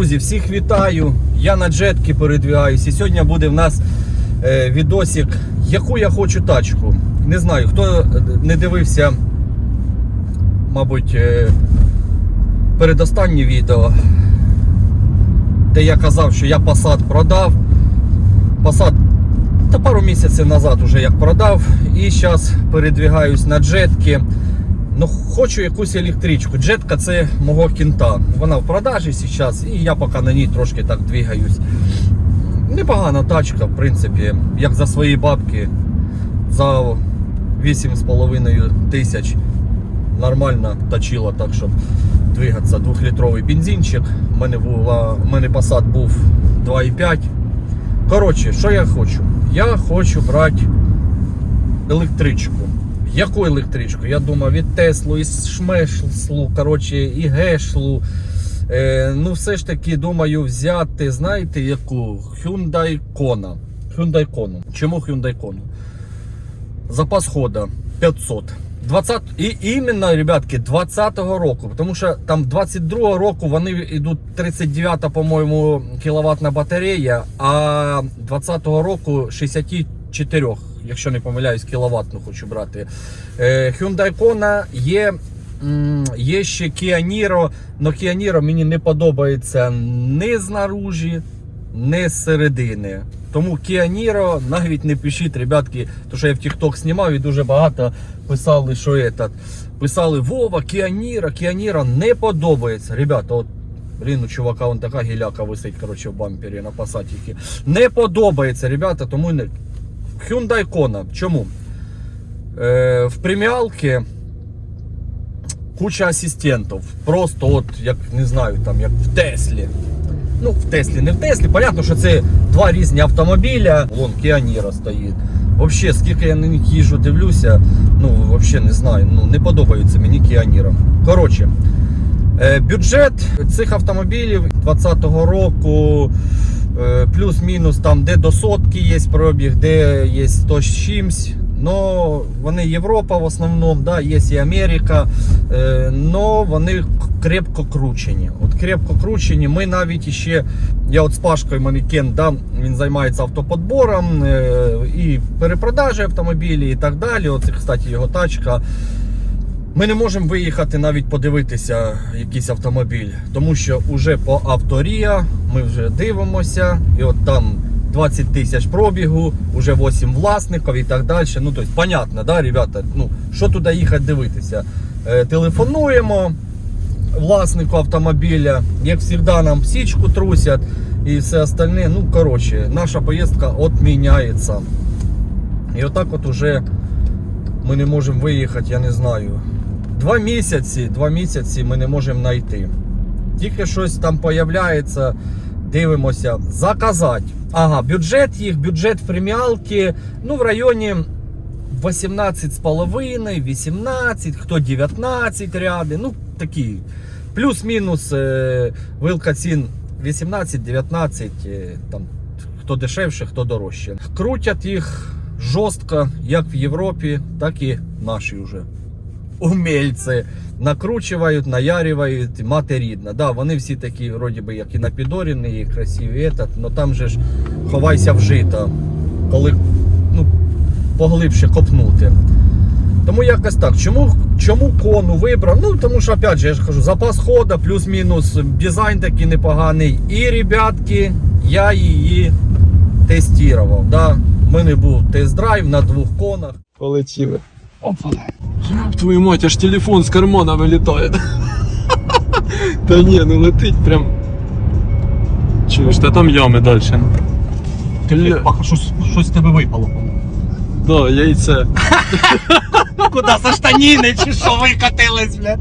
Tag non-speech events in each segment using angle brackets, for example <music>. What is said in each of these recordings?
Друзі, всіх вітаю. Я на джетки передвігаюсь. І сьогодні буде в нас е, відосик, яку я хочу тачку. Не знаю, хто не дивився, мабуть, е, передостаннє відео, де я казав, що я Passat продав. Passat та пару місяців назад уже як продав. І зараз передвігаюсь на джетки. Ну, хочу якусь електричку. Джетка це мого кінта. Вона в продажі зараз, і я поки на ній трошки так двигаюсь. Непогана тачка, в принципі, як за свої бабки. За 8,5 тисяч нормально точила, так щоб двигатися. Двохлітровий бензинчик. У мене, була, у мене Passat був 2,5. Коротше, що я хочу? Я хочу брати електричку. Яку електричку? Я думаю, від Теслу, і Шмешлу, коротше, і Гешлу. Е, ну, все ж таки, думаю, взяти, знаєте, яку? Hyundai Kona. Hyundai Kona. Чому Hyundai Kona? Запас хода 500. 20, і іменно, ребятки, 20-го року. Тому що там 22-го року вони йдуть 39, по-моєму, кіловатна батарея, а 20-го року 64, якщо не помиляюсь, кіловатну хочу брати. Е, Hyundai Kona є. Є ще Kia Niro, але Kia Niro мені не подобається ні знаружі, ні зсередини. Тому Kia Niro навіть не пишіть, ребятки, то що я в TikTok знімав і дуже багато писали, що этот, писали Вова, Kia Niro, Kia Niro не подобається. Ребята, от Блін, у чувака вон така гіляка висить коротше, в бампері на пасатіки. Не подобається, ребята, тому не. Hyundai Kona. Чому? Е, в преміалки куча асистентів. Просто от, як не знаю, там, як в Теслі. Ну, в Теслі, не в Теслі. Понятно, що це два різні автомобіля. Вон Niro стоїть. Взагалі, скільки я на них їжджу, дивлюся, ну, взагалі не знаю. Ну, не подобається мені Niro. Коротше, е, бюджет цих автомобілів 2020 року. Е, Плюс-мінус там, де до сотки є пробіг, де є 100 з чимсь. Но вони Європа в основному, да, є і Америка, е, вони крепко кручені. От крепко кручені. Ми навіть ще, я от з Пашкою Манекен, да, він займається автоподбором е, і перепродажі автомобілів і так далі. Оце, кстати, його тачка. Ми не можемо виїхати навіть подивитися якийсь автомобіль, тому що вже по авторія ми вже дивимося, і от там 20 тисяч пробігу, вже 8 власників і так далі. Ну, тобто, понятно, да, ребята, ну, що туди їхати дивитися? Е, телефонуємо власнику автомобіля, як завжди, нам січку трусять і все остальне. Ну, коротше, наша поїздка відміняється. І отак от уже ми не можемо виїхати, я не знаю. Два місяці, два місяці ми не можемо знайти. Тільки щось там появляється, дивимося, заказати. Ага, бюджет їх, бюджет преміалки, ну в районі 18,5, 18, хто 19 ряди, ну такі. Плюс-мінус е, вилка цін 18-19, е, там хто дешевше, хто дорожче. Крутять їх жорстко, як в Європі, так і наші вже умельці. Накручують, наярюють, мати рідна. Да, вони всі такі, вроді би, як і напідорені, і красиві, но там же ж ховайся в жито, коли ну, поглибше копнути. Тому якось так. Чому, чому кону вибрав? Ну, тому що, опять же, я ж кажу, запас хода, плюс-мінус, дизайн такий непоганий. І, ребятки, я її тестував. Да? У мене був тест-драйв на двох конах. Полетіли. Опа. Ёб твою мать, аж телефон з кармана вилітає. <laughs> Та ні, ну летить прям. Чуєш, та там ями далі. Кля... Паха, щось, щось з тебе випало. Да, яйце. <laughs> Куда со штаніни чи що викатились, бля?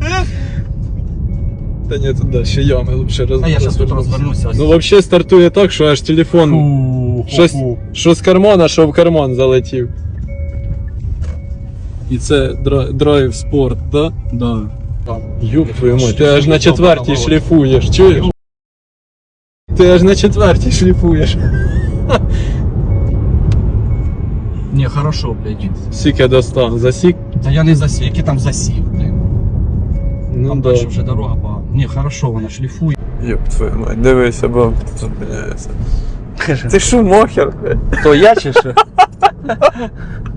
Та ні, тут да, ще ями лучше роз... А я зараз тут розвернуся. Ну взагалі стартує так, що аж телефон. Фу, Щось, фу. що з кармана, що в карман залетів. І це драйв спорт, да? Да. Юб твою мать, ти аж на четвертій шліфуєш, чуєш? Ти аж на четвертій шліфуєш. Не, хорошо, блядь. Сік я достав, засік. Та я не засів, який там засів, блядь. Ну Там да. дальше вже дорога погана. Не, хорошо, вона шліфує. Йоп твою мать, дивися, бо зупиняється. Ти шумахер, блядь. То я чи що? <laughs>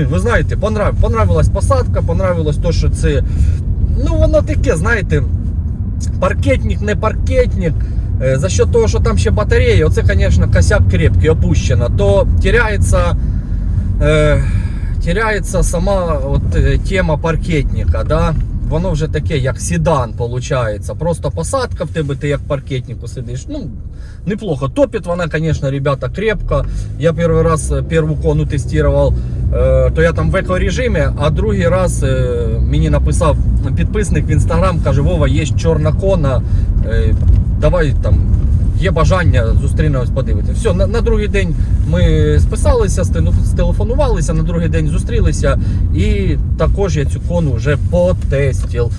Блін, ви знаєте, понрав... понравилась посадка, понравилось то, що це. Ну, воно таке, знаєте, паркетник, не паркетник. Е, За счет того, що там ще батарея, оце, звісно, косяк крепкий, опущено, то теряється, е, теряється сама от, е, тема паркетника. Да? Воно вже таке, як седан, виходить. Просто посадка в тебе, ти як паркетнику сидиш. Ну, неплохо. Топит вона, звісно, ребята, крепко. Я перший раз першу кону тестував, е, то я там в екорежимі, а другий раз е, мені написав підписник в інстаграм, каже, Вова, є чорна кона. е, Давай там. Є бажання зустрінемось подивитися. Все, на, на другий день ми списалися, стелефонувалися, на другий день зустрілися, і також я цю кону вже потестив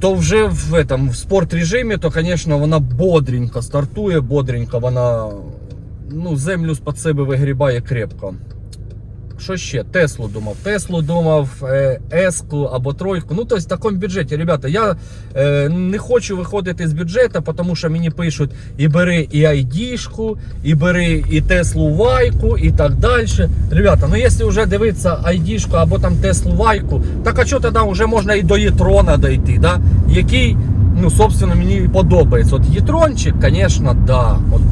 то вже в, этом, в спорт режимі, то, звісно, вона бодренько стартує, бодренько вона ну, землю з-під себе вигрібає крепко. Що ще? Теслу думав. Теслу думав, е, Еску або тройку. Ну, тобто в такому бюджеті. Ребята, я е, не хочу виходити з бюджету, тому що мені пишуть і бери і айдішку, і бери і Теслу Вайку, і так далі. Ребята, ну якщо вже дивитися айдішку або там Теслу Вайку, так а що тоді вже можна і до Єтрона дойти, да? який, ну, собственно, мені подобається. От Єтрончик, звісно, да. От,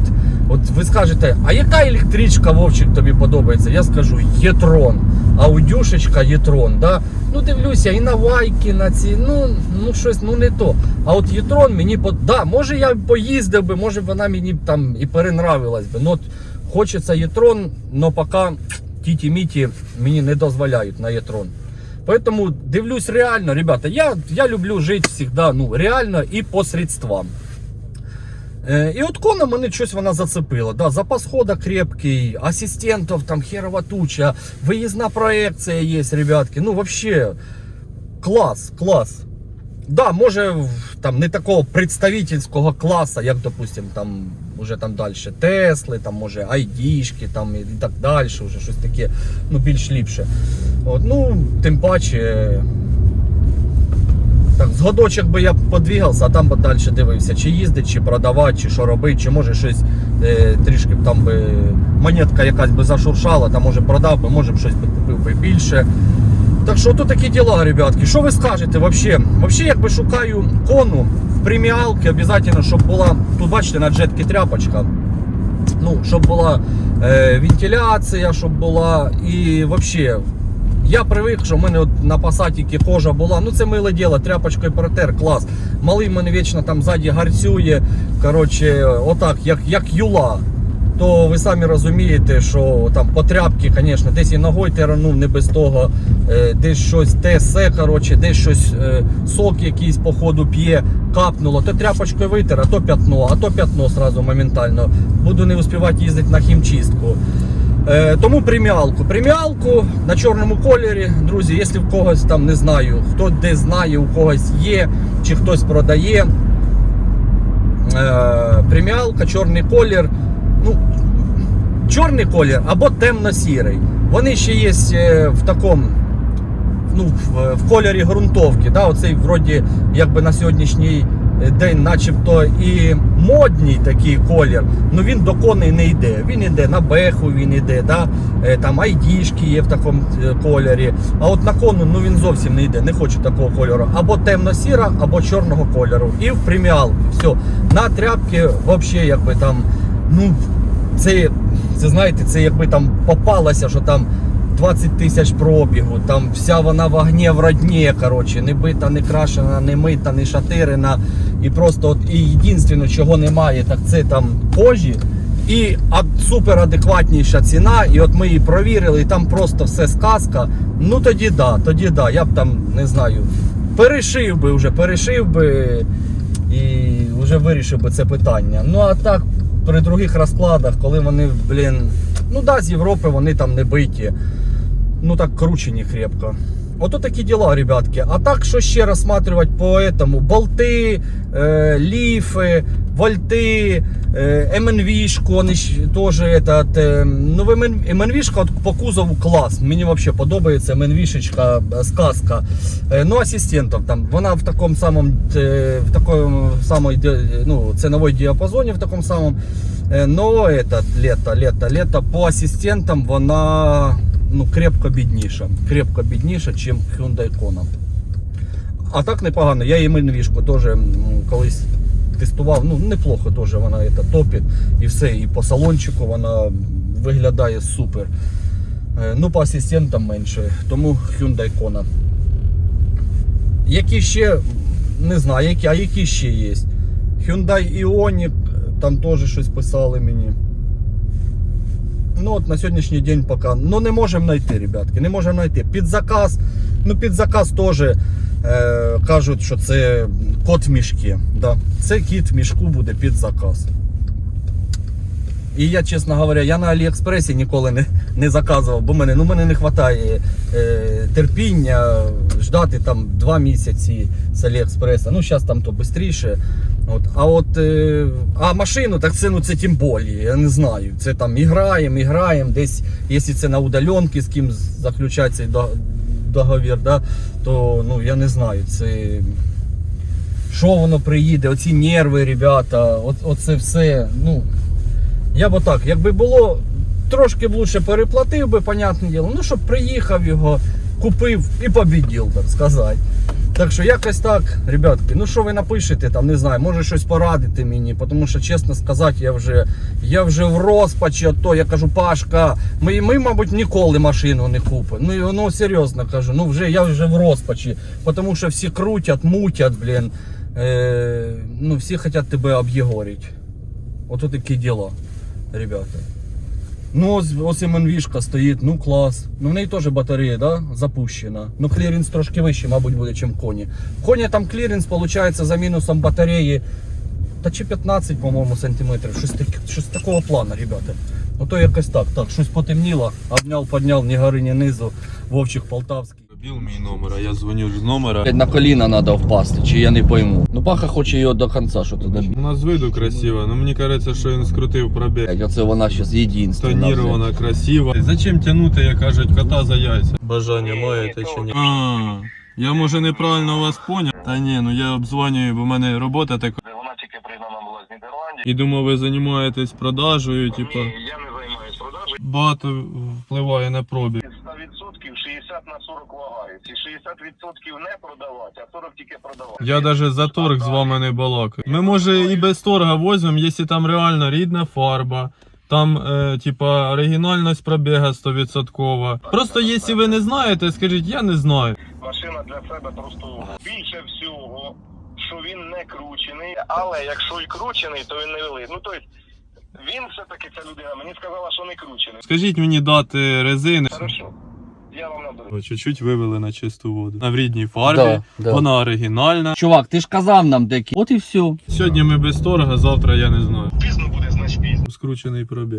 От ви скажете, а яка електричка Вовчик тобі подобається? Я скажу Єтрон. Аудюшечка Єтрон. Да? Ну дивлюся, і на вайки, на ці, ну, ну щось ну не то. А от Єтрон мені под... да, може я поїздив би, може вона мені там і перенравилась би. Ну, от хочеться Єтрон, але поки тіті-міті мені не дозволяють на Єтрон. Поэтому дивлюсь реально, ребята, я, я люблю жити завжди ну, реально і по средствам. Е, І от кона мене щось вона зацепила. Да, запас хода крепкий, асистентів там херова туча, виїзна проекція є, ребятки. Ну, вообще, клас, клас. Да, може, там не такого представительського класу, як, допустим, там уже там далі Тесли, там може айдішки, там і так далі, вже щось таке, ну, більш ліпше. От, ну, тим паче. Годочок би я подвігався, а там би далі дивився, чи їздить, чи продавати, чи що робити, чи може щось е, трішки там би монетка якась би зашуршала, там може продав би, може б щось би купив би більше. Так що тут такі діла, ребятки. Що ви скажете вообще? Вообще, якби шукаю кону в преміалки, обов'язково, щоб була, тут бачите, на джетки тряпочка. Ну, щоб була е, вентиляція, щоб була і вообще. Я привик, що в мене от на пасатіки кожа була. Ну це миле діло, тряпочкою протер, клас. Малий мене вічно там ззаді гарцює. Коротше, отак, як, як юла. То ви самі розумієте, що там по тряпки, звісно, десь і ногою теранув, не без того, е, десь щось тесе, коротше, десь щось е, сок якийсь по ходу п'є, капнуло, то тряпочкою витер, а то п'ятно, а то п'ятно сразу моментально. Буду не успівати їздити на хімчистку. Е, тому преміалку. Преміалку на чорному кольорі. Друзі, якщо в когось там не знаю, хто де знає, у когось є, чи хтось продає. Е, преміалка, чорний колір. Ну, чорний колір або темно-сірий. Вони ще є е, в такому. Ну, в, кольорі ґрунтовки. Да? Оцей вроді якби на сьогоднішній день, начебто і модній такий колір, ну він до коней не йде. Він йде на беху, він йде, да? Е, там айдішки є в такому е, кольорі. А от на кону ну він зовсім не йде, не хочу такого кольору. Або темно-сіра, або чорного кольору. І в преміалки. Все. На тряпки взагалі якби там, ну, це, це знаєте, це якби там попалося, що там 20 тисяч пробігу, там вся вона в огні в родні, коротше, не бита, не крашена, не мита, не шатирена. І просто от і єдине, чого немає, так це там кожі. І ад- супер адекватніша ціна, і от ми її провірили, і там просто все сказка. Ну тоді да, тоді да. Я б там не знаю, перешив би вже, перешив би і вже вирішив би це питання. Ну а так, при других розкладах, коли вони, блін, ну да, з Європи вони там не биті. Ну так кручені крепко. Ото такі діла, ребятки. А так, що ще розсматривати по этому? Болти, е, ліфи, вольти, е, МНВшку, вони ж теж этот, е, ну, МНВшка по кузову клас. Мені взагалі подобається МНВшечка, е, сказка. Е, ну, асистентів там, вона в такому самому, е, в такому самому, ну, ціновій діапазоні, в такому самому. Е, Но этот, лето, лето, лето, по асистентам вона ну, крепко бідніша. Крепко бідніша, ніж Hyundai Kona. А так непогано. Я її мильновішку теж колись тестував. Ну, неплохо теж вона это, топить і все. І по салончику вона виглядає супер. Е, Ну, по асистентам менше. Тому Hyundai Kona. Які ще, не знаю, які, а які ще є? Hyundai Ioniq, там теж щось писали мені. Ну от на сьогоднішній день поки. Ну не можемо знайти, ребятки, не можемо знайти. Під заказ, ну під заказ теж е, кажуть, що це кот в мішки. Да. Це кіт в мішку буде під заказ. І я, чесно говоря, я на Аліекспресі ніколи не, не заказував, бо мене, ну, мене не вистачає е, терпіння ждати там 2 місяці з Аліекспреса. Ну, зараз там то швидше. От, а от е, а машину, так це ну це тим більше, я не знаю. Це там іграємо, іграємо, десь, якщо це на удаленки з ким до- договір, да, то ну я не знаю. Це що воно приїде, оці нерви, ребята, от, оце все. Ну, я б отак, якби було трошки б лучше переплатив би, понятне діло, ну щоб приїхав його, купив і побідів, так сказати. Так що якось так, ребятки, ну що ви напишете, там, не знаю, може щось порадити мені, тому що, чесно сказати, я вже, я вже в розпачі от то, я кажу, Пашка, ми, ми мабуть, ніколи машину не купимо. Ну, ну серйозно кажу, ну вже я вже в розпачі, тому що всі крутять, мутять, блін, е, ну всі хочуть тебе об'єгорити. Ото такі діла, ребята. Ну, ось, ось МНВшка стоїть, ну клас. Ну в неї теж батарея, да, запущена. Ну, клірінс трошки вищий, мабуть, буде, ніж коні. Коні там клірінс, виходить, за мінусом батареї. Та чи 15, по-моєму, сантиметрів. Щось, так, щось такого плану, ребята. Ну то якось так. Так, щось потемніло, обняв, підняв, ні гори, ні низу. Вовчик Полтавський. Біл мій номер, а я дзвоню з номера. На коліна треба впасти, чи я не пойму. Ну Паха хоче його до кінця, що туди. У нас з виду красиво, але мені кажеться, що він скрутив пробіг. Оце вона зараз єдинственна. Тонірована, красива. Зачем тягнути, як кажуть, кота за яйця? Бажання маєте чи ні? А, я може неправильно вас поняв. Та ні, ну я обзвонюю, бо в мене робота така. Вона тільки пригнана була з Нідерландів. І думав, ви займаєтесь продажею, типа. Ні, я не займаюсь продажею. Багато впливає на пробіг. З 100% 60 на 40 вагаються. І 60% не продавати, а 40 тільки продавати. Я даже за торг з вами не балакаю. Ми може і без торга возьмемо, якщо там реально рідна фарба. Там, е, типа, оригінальність пробіга 100%. Просто якщо ви не знаєте, скажіть, я не знаю. Машина для себе просто більше всього, що він не кручений. Але якщо і кручений, то він не великий. Ну тобто, він все-таки ця людина мені сказала, що не кручений. Скажіть мені дати резини. Хорошо. Я вам наберу. Чуть-чуть вивели на чисту воду. На в рідній фарбі, Да, да. вона оригінальна. Чувак, ти ж казав нам декі. От і все. Сьогодні ми без торга, завтра я не знаю. Пізно буде, значить пізно. Скручений пробіг.